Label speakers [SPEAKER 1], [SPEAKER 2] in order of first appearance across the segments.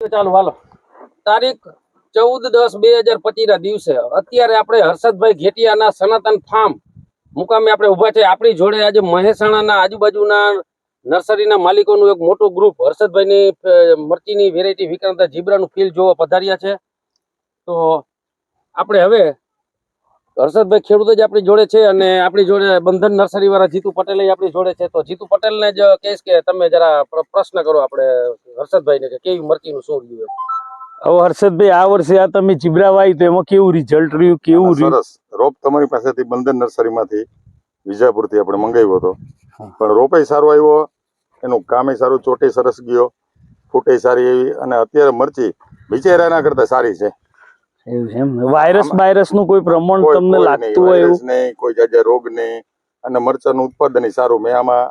[SPEAKER 1] ચાલો, હાલો. તારીખ ચૌદ દસ બે હજાર પચીસ ના દિવસે અત્યારે આપણે હર્ષદભાઈ ઘેટિયાના સનાતન ફાર્મ મુકામે આપણે ઊભા છે. આપણી જોડે આજે મહેસાણાના આજુબાજુના નર્સરીના માલિકોનું એક મોટું ગ્રુપ હર્ષદભાઈની મરચીની વેરાયટી વિક્રાંતા જીબ્રાનું ફીલ જોવા પધાર્યા છે. તો આપણે હવે હર્ષદભાઈ ખેડૂત જ આપણી જોડે છે અને આપણી જોડે બંધન નર્સરી વાળા જીતુ પટેલ આપણી જોડે છે. તો જીતુ પટેલને જ કહીશ કે તમે જરા પ્રશ્ન કરો આપણે હર્ષદભાઈ કે કેવી મરચીનું શું રહ્યું
[SPEAKER 2] હવે હર્ષદભાઈ આ વર્ષે આ તમે ચીબરા વાવી તો એમાં કેવું રિઝલ્ટ રહ્યું કેવું રહ્યું
[SPEAKER 3] સરસ. રોપ તમારી પાસેથી બંધન નર્સરી માંથી વિજાપુરથી આપણે મંગાવ્યો હતો. પણ રોપે સારો આવ્યો એનું કામે સારું ચોટે સરસ ગયો ફૂટે સારી એવી અને અત્યારે મરચી બિચારાના કરતા સારી છે.
[SPEAKER 2] એવું છે એમ? વાયરસ વાયરસનું કોઈ પ્રમાણ
[SPEAKER 3] કોઈ-
[SPEAKER 2] તમને લાગતું હોય એવું
[SPEAKER 3] નહીં કોઈ જાજા રોગ નહીં. અને મરચાનું ઉત્પાદન સારું. મેં આમાં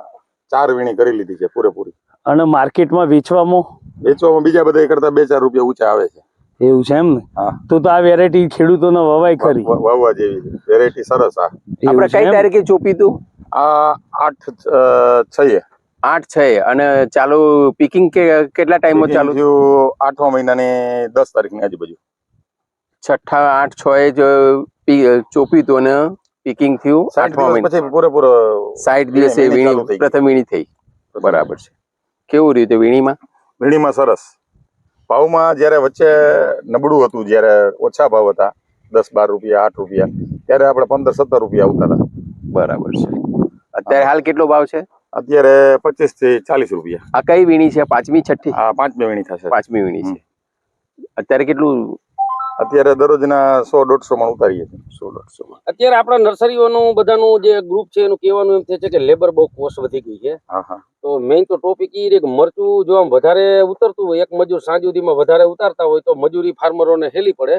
[SPEAKER 3] ચાર વીણી કરી લીધી છે પૂરેપૂરી.
[SPEAKER 2] અને માર્કેટમાં વેચવામાં?
[SPEAKER 3] વેચવામાં બીજા બધા કરતા બે ચાર રૂપિયા ઊંચા આવે છે.
[SPEAKER 2] એવું છે એમ ને?
[SPEAKER 3] હા.
[SPEAKER 2] તો તો આ વેરાયટી ખેડૂતોને વવાય ખરી.
[SPEAKER 3] વવા જેવી વેરાયટી સરસ આ.
[SPEAKER 4] આપણે કઈ તારીખે ચોપી તું?
[SPEAKER 3] આ આઠ અ,
[SPEAKER 4] આઠ છે. અને ચાલુ પીકિંગ કે કેટલા ટાઈમમાં ચાલુ?
[SPEAKER 3] થયું આઠમા મહિનાની દસ તારીખની આજુબાજુ.
[SPEAKER 4] છઠ્ઠા આઠ છ એ જ ચોપી ચોપ્યું તું અને પીકિંગ થયું આઠમા મહિના.
[SPEAKER 3] પછી પૂરેપૂરો
[SPEAKER 4] સાઠ દિવસે
[SPEAKER 3] વીણી
[SPEAKER 4] પ્રથમ વીણી થઈ. બરાબર છે. કેવું રહ્યું હતું વીણીમાં?
[SPEAKER 3] વીણીમાં સરસ. ભાવમાં જ્યારે વચ્ચે નબળું હતું જ્યારે ઓછા ભાવ હતા દસ બાર રૂપિયા આઠ રૂપિયા ત્યારે આપણે પંદર સત્તર રૂપિયા આવતા હતા.
[SPEAKER 4] બરાબર છે. અત્યારે હાલ કેટલો ભાવ છે?
[SPEAKER 3] અત્યારે પચીસથી ચાલીસ રૂપિયા.
[SPEAKER 4] આ કઈ વીણી છે? પાંચમી છઠ્ઠી?
[SPEAKER 3] હા પાંચમી વીણી થશે.
[SPEAKER 4] પાંચમી વીણી છે. અત્યારે કેટલું
[SPEAKER 3] અત્યારે દરરોજના સો દોઢસો માં ઉતારીએ છીએ.
[SPEAKER 4] સો દોઢસો
[SPEAKER 1] અત્યારે આપણા નર્સરીઓનું બધાનું જે ગ્રુપ છે એનું કહેવાનું એમ થાય છે કે લેબર બહુ કોસ્ટ વધી ગઈ છે.
[SPEAKER 3] હા હા.
[SPEAKER 1] તો મેઇન તો ટોપિક એ રે કે મરચું જો આમ વધારે ઉતરતું હોય એક મજૂર સાંજ સુધીમાં વધારે ઉતારતા હોય તો મજૂરી ફાર્મરોને હેલી પડે.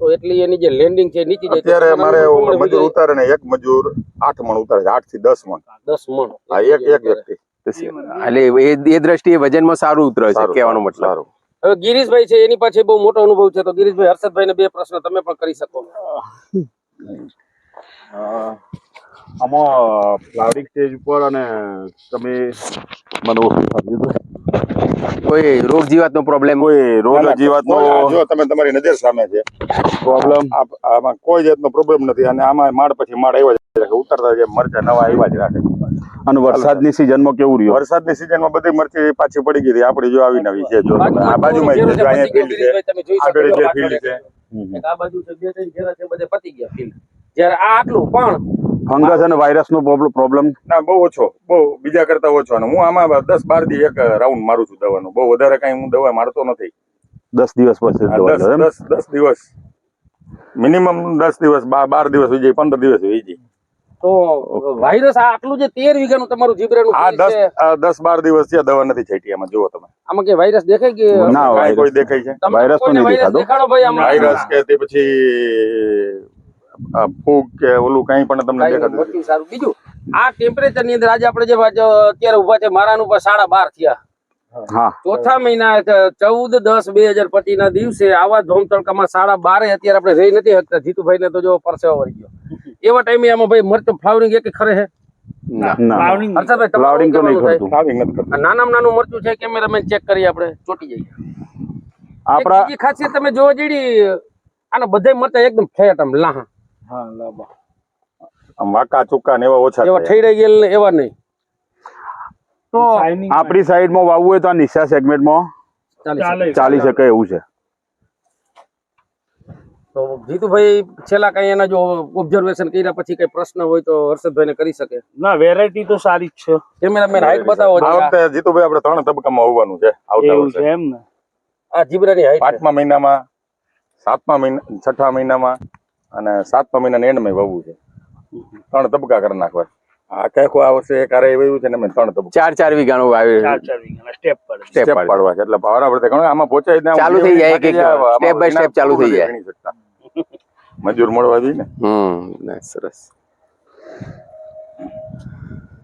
[SPEAKER 1] તો એટલી એની જે લેન્ડિંગ છે એ નીચી જાય.
[SPEAKER 3] અત્યારે મારે મજૂર ઉતારે ને એક મજૂર આઠ મણ ઉતારે છે આઠથી દસ મણ.
[SPEAKER 1] દસ મણ.
[SPEAKER 3] એક એક વ્યક્તિ.
[SPEAKER 4] એટલે એ દ્રષ્ટિએ વજનમાં સારું ઉતરે છે કહેવાનો મતલબ.
[SPEAKER 3] સારું.
[SPEAKER 1] હવે ગિરીશભાઈ છે એની પાસે બહુ મોટો અનુભવ છે તો ગિરીશભાઈ હર્ષદભાઈને બે પ્રશ્ન તમે પણ કરી શકો.
[SPEAKER 5] આમાં ફ્લાવરિંગ સ્ટેજ ઉપર અને તમે મને
[SPEAKER 4] કોઈ રોગ જીવાતનો પ્રોબ્લેમ
[SPEAKER 5] કોઈ
[SPEAKER 3] ના,
[SPEAKER 5] રોગ
[SPEAKER 3] ના,
[SPEAKER 5] જીવાતનો
[SPEAKER 3] જો તમે તમારી નજર સામે છે.
[SPEAKER 5] પ્રોબ્લેમ
[SPEAKER 3] આ- આમાં કોઈ જાતનો પ્રોબ્લેમ નથી અને આમાં માળ પછી માળ આવ્યો ઉતરતા જે મરચા નવા આવ્યા જ રાખે.
[SPEAKER 5] અને વરસાદની સિઝનમાં કેવું રહ્યું?
[SPEAKER 3] વરસાદની સિઝનમાં બધી મરચી પાછી પડી ગઈ હતી. આપણી જો આવી નવી છે જો આ બાજુમાં છે જો અહીંયા ફિલ્ડ છે આગળ જે ફિલ્ડ છે.
[SPEAKER 1] આ બાજુ છે બે ત્રણ ઘેરા છે બધે પતી ગયા ફિલ્ડ જ્યારે આ આટલું પણ
[SPEAKER 5] ફંગસ અને વાયરસનો પ્રોબ્લેમ?
[SPEAKER 3] ના બહુ ઓછો બહુ બીજા કરતા ઓછો. અને હું આમાં દસ બાર દી એક રાઉન્ડ મારું છું દવાનું. બહુ વધારે કઈ હું દવા મારતો નથી.
[SPEAKER 5] દસ દિવસ પછી
[SPEAKER 3] દસ દિવસ. મિનિમમ દસ દિવસ બાર દિવસ હોય જાય પંદર દિવસ હોય જાય
[SPEAKER 1] તો વાયરસ આ આટલું જે તેર વીઘાનું તમારું જીબ્રાનું
[SPEAKER 3] આ દસ દસ બાર દિવસથી દવા નથી છેટી આમાં જુઓ તમે.
[SPEAKER 1] આમાં કે વાયરસ દેખાય કે
[SPEAKER 5] ના,
[SPEAKER 3] કોઈ દેખાય છે.
[SPEAKER 5] વાયરસ તો નહીં દેખાતો.
[SPEAKER 1] દેખાડો ભાઈ આમાં?
[SPEAKER 3] વાયરસ કે તે પછી ફૂગ કે ઓલું કઈ પણ તમને દેખાતું
[SPEAKER 1] સારું. બીજું આ ટેમ્પરેચરની અંદર આજે આપણે જે અત્યારે ઊભા છે મારા ઉપર સાડા બાર થયા. ચોથા મહિના ચૌદ દસ બે હજાર પચીસ ના દિવસે આવા ધોમ તડકામાં સાડા બારે અત્યારે આપણે રહી નથી શકતા. જીતુભાઈ ને તો જો પરસેવો વળી ગયો. એવા ટાઈમે આમાં ભાઈ મરચું ફ્લાવરિંગ એક ખરે છે નાનામાં નાનું મરચું છે કેમેરામેન ચેક કરી આપણે ચોટી જઈએ.
[SPEAKER 5] આપણા
[SPEAKER 1] ખાસિયત તમે જોવા જેડી આના બધા મરચા એકદમ ફેટ આમ લાહા.
[SPEAKER 3] આમ વાંકા ચૂકા ને એવા ઓછા
[SPEAKER 1] એવા
[SPEAKER 3] છે.
[SPEAKER 1] રહી ગયેલ ને એવા નહીં. તો
[SPEAKER 5] આપણી સાઈડમાં વાવવું હોય તો આ નિશા સેગમેન્ટમાં
[SPEAKER 1] ચાલી શકે
[SPEAKER 5] એવું છે.
[SPEAKER 1] તો જીતુભાઈ છેલ્લા કઈ એના જો ઓબ્ઝર્વેશન કર્યા પછી કઈ પ્રશ્ન હોય તો હર્ષદભાઈને કરી શકે.
[SPEAKER 2] ના વેરાયટી તો સારી જ છે.
[SPEAKER 1] કેમેરામેન હાઈટ બતાવો
[SPEAKER 3] જીતુભાઈ આપણે ત્રણ તબક્કામાં આવવાનું છે આવતા વર્ષે.
[SPEAKER 2] એમ ને?
[SPEAKER 1] આ જીબ્રાની હાઈટ
[SPEAKER 3] પાંચમા મહિનામાં સાતમા મહિના છઠ્ઠા મહિનામાં અને સાતમા મહિનાના એન્ડમાં વવું છે. ત્રણ તબક્કા કરી નાખવા આ કેખો આ વર્ષે એક આરે એવું છે ને મેં ત્રણ તબક્કા.
[SPEAKER 4] ચાર ચાર વીઘાનું વાવ્યું
[SPEAKER 2] સ્ટેપ પર.
[SPEAKER 4] સ્ટેપ
[SPEAKER 3] સ્ટેપ
[SPEAKER 4] પાડવા
[SPEAKER 3] છે એટલે ભાવના પડતે ઘણો આમાં પહોંચાઈ
[SPEAKER 4] ચાલુ થઈ જાય એક એક
[SPEAKER 3] સ્ટેપ
[SPEAKER 4] step by ચાલુ થઈ જાય.
[SPEAKER 3] મજૂર મળવા જોઈએ ને?
[SPEAKER 4] હમ સરસ.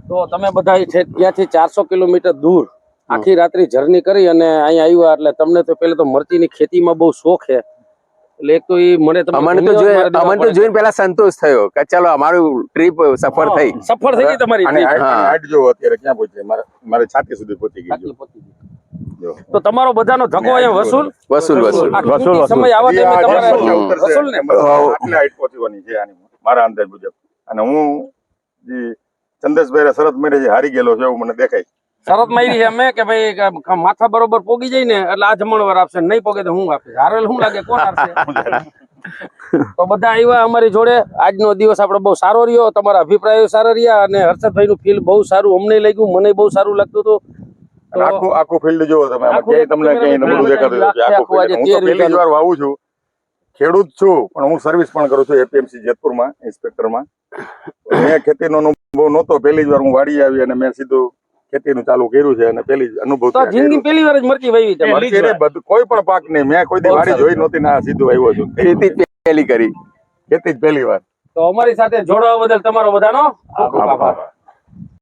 [SPEAKER 1] તો તમે બધા છે ત્યાંથી ચારસો કિલોમીટર દૂર આખી રાત્રિ જર્ની કરી અને અહીંયા આવ્યા એટલે તમને તો પેલે તો મરચીની ખેતીમાં બહુ શોખ છે. એટલે એક તો એ મને
[SPEAKER 4] અમને તો અમને તો જોઈને પેલા સંતોષ થયો કે ચલો અમારું ટ્રીપ સફળ થઈ.
[SPEAKER 1] સફળ થઈ ગઈ તમારી
[SPEAKER 3] હાઈટ-. અત્યારે ક્યાં પહોંચી? મારે મારે છાતી સુધી પહોંચી ગઈ
[SPEAKER 1] આટલી ગઈ. તો તમારો બધાનો ધક્કો અહીંયા વસૂલ?
[SPEAKER 4] વસૂલ વસૂલ.
[SPEAKER 2] વસૂલ, વસૂલ.
[SPEAKER 1] સમય આવા ટાઈમે તમારે વસૂલ ને?
[SPEAKER 3] આટલે height પહોંચવાની છે આની મારા અંદાજ મુજબ. અને હું જે ચંદ્રશભાઈ શરત મેરે જે હારી ગયેલો છે એવું મને દેખાય.
[SPEAKER 1] શરત મારી છે અમે કે ભાઈ માથા બરોબર પોગી જાય ને એટલે આ જમણવાર આપશે. નહીં પોગે તો હું આપીશ. હારેલ શું લાગે? કોણ આપશે? તો બધા આવ્યા અમારી જોડે. આજનો દિવસ આપણો બહુ સારો રહ્યો. તમારા અભિપ્રાયો સારા રહ્યા અને હર્ષદભાઈ નું ફીલ બહુ સારું. અમને લાગ્યું મને બહુ સારું લાગતું હતું.
[SPEAKER 3] આખું આખું ફિલ્ડ જોવો તમે ક્યાંય તમને ક્યાંય નબળું દેખાતું નથી.
[SPEAKER 1] આખું
[SPEAKER 3] હું તો પહેલી જ વાર વાવું છું. ખેડૂત છું પણ હું સર્વિસ પણ કરું છું એપીએમસી જેતપુરમાં ઇન્સ્પેક્ટરમાં. મેં ખેતીનો અનુભવ નહોતો. પહેલી જ વાર હું વાડી આવી અને મેં સીધું ખેતીનું ચાલુ કર્યું છે અને પહેલી જ અનુભવ
[SPEAKER 1] જિંદગી પહેલી વાર જ મરચી વાવી
[SPEAKER 3] મરચી કોઈ પણ પાક નહીં. મેં કોઈ દી વાડી જોઈ નહોતી ના આ સીધું આવ્યો છું.
[SPEAKER 4] ખેતી જ પહેલી કરી.
[SPEAKER 3] ખેતી જ પહેલી વાર.
[SPEAKER 1] તો અમારી સાથે જોડાવા બદલ તમારો બધાનો
[SPEAKER 3] આભાર.